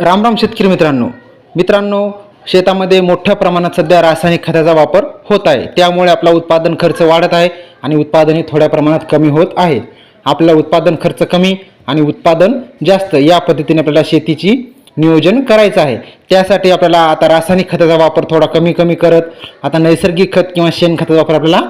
रामराम शेतकरी मित्रांनो. मित्रांनो शेतामध्ये मोठ्या प्रमाणात सध्या रासायनिक खताचा वापर होत आहे. त्यामुळे आपला उत्पादन खर्च वाढत आहे आणि उत्पादनही थोड्या प्रमाणात कमी होत आहे. आपला उत्पादन खर्च कमी आणि उत्पादन जास्त या पद्धतीने आपल्याला शेतीची नियोजन करायचं आहे. त्यासाठी आपल्याला आता रासायनिक खताचा वापर थोडा कमी कमी करत आता नैसर्गिक खत किंवा शेणखताचा वापर आपल्याला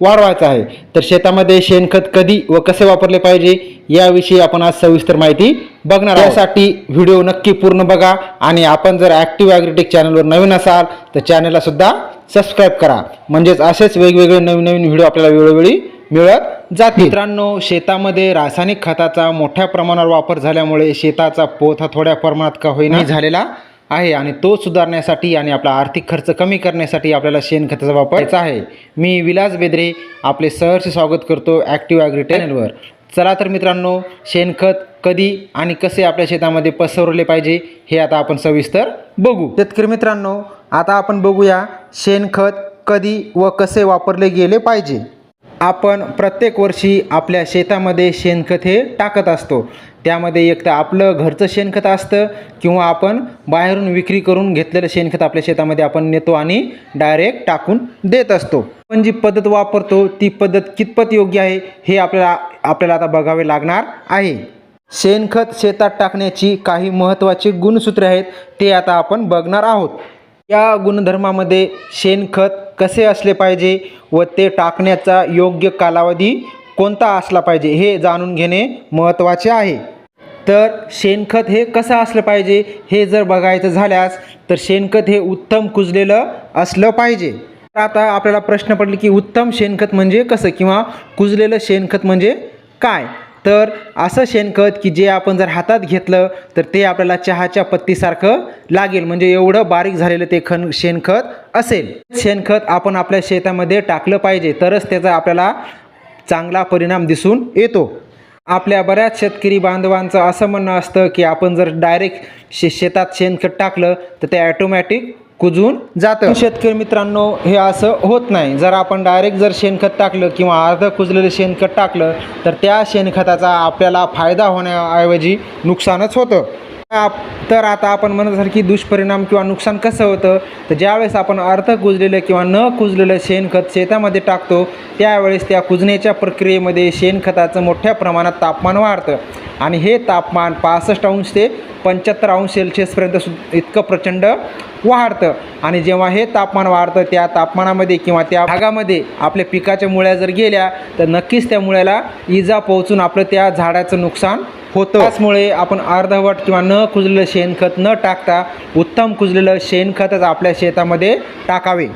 वाढवायचा आहे. तर शेतामध्ये शेणखत कधी व कसे वापरले पाहिजे याविषयी आपण आज सविस्तर माहिती बघणार आहोत. त्यासाठी व्हिडिओ नक्की पूर्ण बघा आणि आपण जर ॲक्टिव्ह ॲग्रिटेक चॅनलवर नवीन असाल तर चॅनलला सुद्धा सबस्क्राईब करा. म्हणजेच असेच वेगवेगळे नवीन नवीन व्हिडिओ आपल्याला वेळोवेळी मिळत जातील मित्रांनो शेतामध्ये रासायनिक खताचा मोठ्या प्रमाणावर वापर झाल्यामुळे शेताचा पोत हा थोड्या प्रमाणात का होईना झालेला आहे आणि तो सुधारण्यासाठी आणि आपला आर्थिक खर्च कमी करण्यासाठी आपल्याला शेणखताचा वापर करायचा आहे. मी विलास बेदरे आपले सहर्ष स्वागत करतो ॲक्टिव्ह ॲग्री चॅनलवर चला तर मित्रांनो शेणखत कधी आणि कसे आपल्या शेतामध्ये पसरवले पाहिजे हे आता आपण सविस्तर बघू. शेतकरी मित्रांनो आता आपण बघूया शेणखत कधी व कसे वापरले गेले पाहिजे. आपण प्रत्येक वर्षी आपल्या शेतामध्ये शेणखत हे टाकत असतो. त्यामध्ये एक तर आपलं घरचं शेणखत असतं किंवा आपण बाहेरून विक्री करून घेतलेलं शेणखत आपल्या शेतामध्ये आपण नेतो आणि डायरेक्ट टाकून देत असतो. पण जी पद्धत वापरतो ती पद्धत कितपत योग्य आहे हे आपल्याला आपल्याला आता बघावे लागणार आहे. शेणखत शेतात टाकण्याची काही महत्त्वाची गुणसूत्रे आहेत ते आता आपण बघणार आहोत. या गुणधर्मामध्ये शेणखत कसे असले पाहिजे व ते टाकण्याचा योग्य कालावधी कोणता असला पाहिजे हे जाणून घेणे महत्त्वाचे आहे. तर शेणखत हे कसं असलं पाहिजे हे जर बघायचं झाल्यास तर शेणखत हे उत्तम कुजलेलं असलं पाहिजे. तर आता आपल्याला प्रश्न पडले की उत्तम शेणखत म्हणजे कसं किंवा कुजलेलं शेणखत म्हणजे काय? तर असं शेणखत की जे आपण जर हातात घेतलं तर ते आपल्याला चहाच्या पत्तीसारखं लागेल. म्हणजे एवढं बारीक झालेलं ते खन शेणखत असेल. शेणखत आपण आपल्या शेतामध्ये टाकलं पाहिजे तरच त्याचा आपल्याला चांगला परिणाम दिसून येतो. आपल्या बऱ्याच शेतकरी बांधवांचं असं म्हणणं असतं की आपण जर डायरेक्ट शे शेतात शेणखत टाकलं तर ते ॲटोमॅटिक कुजून जातं. शेतकरी मित्रांनो हे असं होत नाही. जर आपण डायरेक्ट जर शेणखत टाकलं किंवा अर्ध कुजलेलं शेणखत टाकलं तर त्या शेणखताचा आपल्याला फायदा होण्याऐवजी नुकसानच होतं. आप- तर आता आपण म्हणत की दुष्परिणाम किंवा नुकसान कसं होतं? तर ज्यावेळेस आपण अर्ध कुजलेलं किंवा न कुजलेलं शेणखत शेतामध्ये टाकतो त्यावेळेस त्या कुजण्याच्या प्रक्रियेमध्ये शेणखताचं मोठ्या प्रमाणात तापमान वाढतं. आणि हे तापमान पासष्ट अंश ते पंच्याहत्तर अंश सेल्सिअसपर्यंत सु इतकं प्रचंड वाढतं. आणि जेव्हा हे तापमान वाढतं त्या तापमानामध्ये किंवा त्या भागामध्ये आपल्या पिकाच्या मुळ्या जर गेल्या तर नक्कीच त्या मुळ्याला इजा पोहोचून आपलं त्या झाडाचं नुकसान होतं. त्याचमुळे आपण अर्धवट किंवा न कुजलेलं शेणखत न टाकता उत्तम कुजलेलं शेणखतच आपल्या शेतामध्ये टाकावे.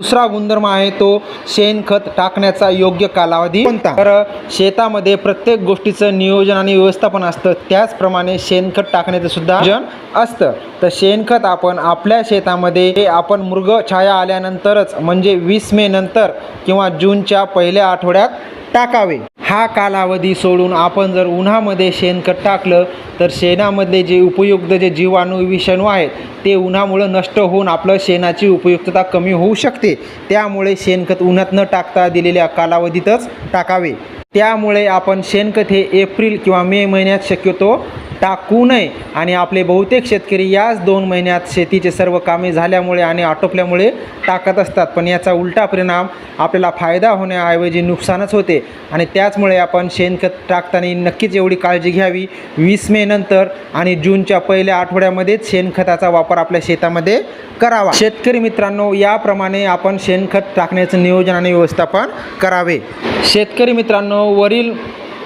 दुसरा गुणधर्म आहे तो शेणखत टाकण्याचा योग्य कालावधी कोणता? तर शेतामध्ये प्रत्येक गोष्टीचं नियोजन आणि व्यवस्थापन असतं. त्याचप्रमाणे शेणखत टाकण्याचं सुद्धा नियोजन असतं. तर शेणखत आपण आपल्या शेतामध्ये आपण आपण मृगछाया आल्यानंतरच म्हणजे वीस मे नंतर किंवा जूनच्या पहिल्या आठवड्यात टाकावे. हा कालावधी सोडून आपण जर उन्हामध्ये शेणखत टाकलं तर शेणामधले जे उपयुक्त जे जीवाणू विषाणू आहेत ते उन्हामुळं नष्ट होऊन आपलं शेणाची उपयुक्तता कमी होऊ शकते. त्यामुळे शेणखत उन्हात न टाकता दिलेल्या कालावधीतच टाकावे. त्यामुळे आपण शेणखत हे एप्रिल किंवा मे महिन्यात शक्यतो टाकू नये. आणि आपले बहुतेक शेतकरी याच दोन महिन्यात शेतीचे सर्व कामे झाल्यामुळे आणि आटोपल्यामुळे टाकत असतात. पण याचा उलटा परिणाम आपल्याला फायदा होण्याऐवजी नुकसानच होते. आणि त्याचमुळे आपण शेणखत टाकताना नक्कीच एवढी काळजी घ्यावी. वीस मे नंतर आणि जूनच्या पहिल्या आठवड्यामध्येच शेणखताचा वापर आपल्या शेतामध्ये करावा. शेतकरी मित्रांनो याप्रमाणे आपण शेणखत टाकण्याचं नियोजन आणि व्यवस्थापन करावे. शेतकरी मित्रांनो वरील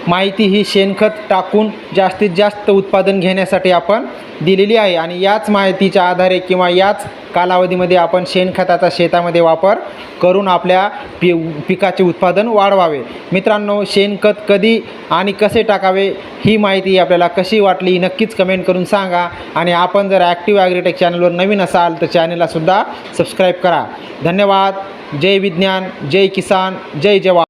माहिती ही शेणखत टाकून जास्तीत जास्त उत्पादन घेण्यासाठी आपण दिलेली आहे. आणि याच माहितीच्या आधारे किंवा याच कालावधीमध्ये आपण शेणखताचा शेतामध्ये वापर करून आपल्या पि पिकाचे उत्पादन वाढवावे. मित्रांनो शेणखत कधी आणि कसे टाकावे ही माहिती आपल्याला कशी वाटली नक्कीच कमेंट करून सांगा. आणि आपण जर ॲक्टिव्ह ॲग्रिटेक चॅनलवर नवीन असाल तर चॅनललासुद्धा सबस्क्राईब करा. धन्यवाद. जय विज्ञान. जय किसान. जय जवान.